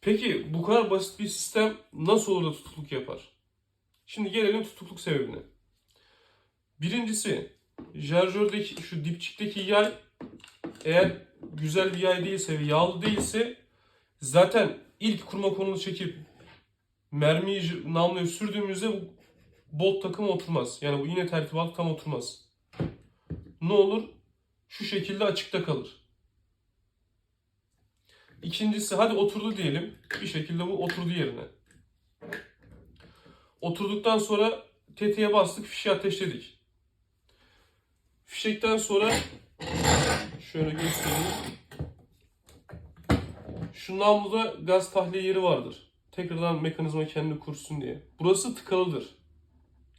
Peki bu kadar basit bir sistem nasıl olur da tutukluk yapar? Şimdi gelelim tutukluk sebebine. Birincisi şarjördeki şu dipçikteki yay eğer güzel bir yay değilse ve yağlı değilse zaten ilk kurma konunu çekip mermiyi namluya sürdüğümüzde bu bolt takımı oturmaz. Yani bu iğne tertibatı tam oturmaz. Ne olur? Şu şekilde açıkta kalır. İkincisi hadi oturdu diyelim. Bir şekilde bu oturdu yerine. Oturduktan sonra tetiğe bastık, fişi ateşledik. Fişekten sonra şöyle göstereyim. Şu namluda gaz tahliye yeri vardır. Tekrardan mekanizma kendini kursun diye. Burası tıkalıdır.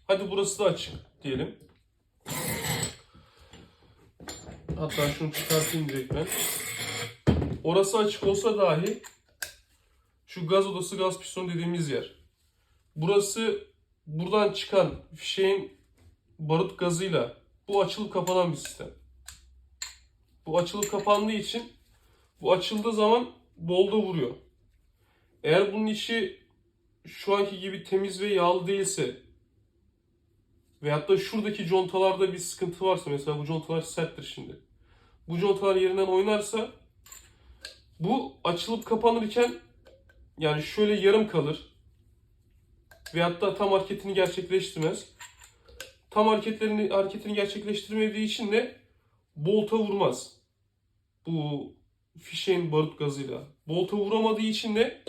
Hadi burası da açık diyelim. Hatta şunu çıkartayım direkt ben. Orası açık olsa dahi şu gaz odası gaz pistonu dediğimiz yer. Burası buradan çıkan fişeğin barut gazıyla bu açılıp kapanan bir sistem. Bu açılıp kapandığı için bu açıldığı zaman bolda vuruyor. Eğer bunun içi şu anki gibi temiz ve yağlı değilse veyahut da şuradaki contalarda bir sıkıntı varsa mesela bu contalar serttir şimdi. Bu contalar yerinden oynarsa bu açılıp kapanırken yani şöyle yarım kalır. Veyahut da tam hareketini gerçekleştirmez. Tam hareketlerini hareketini gerçekleştirmediği için de bolta vurmaz. Bu fişeğin barut gazıyla. Bolta vuramadığı için de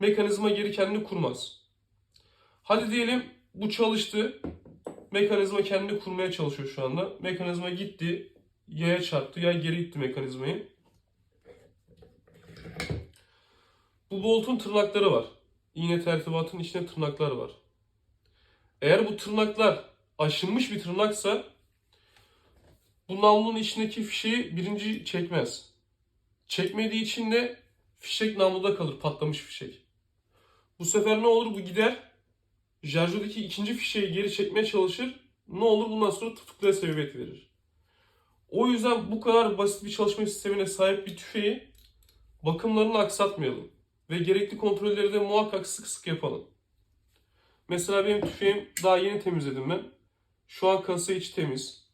mekanizma geri kendini kurmaz. Hadi diyelim bu çalıştı. Mekanizma kendini kurmaya çalışıyor şu anda. Mekanizma gitti. Yaya çarptı. Yay geri itti mekanizmayı. Bu boltun tırnakları var. İğne tertibatının içinde tırnaklar var. Eğer bu tırnaklar aşınmış bir tırnaksa bu namlunun içindeki fişeği birinci çekmez. Çekmediği için de fişek namluda kalır patlamış fişek. Bu sefer ne olur bu gider jarjödeki ikinci fişeği geri çekmeye çalışır. Ne olur bundan sonra tutukluya sebebiyet verir. O yüzden bu kadar basit bir çalışma sistemine sahip bir tüfeği bakımlarını aksatmayalım. Ve gerekli kontrolleri de muhakkak sık sık yapalım. Mesela benim tüfeğim daha yeni temizledim ben. Şu an kasa içi temiz.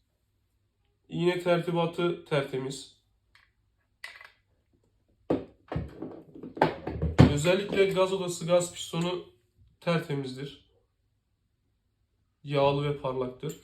İğne tertibatı tertemiz. Özellikle gaz odası gaz pistonu tertemizdir. Yağlı ve parlaktır.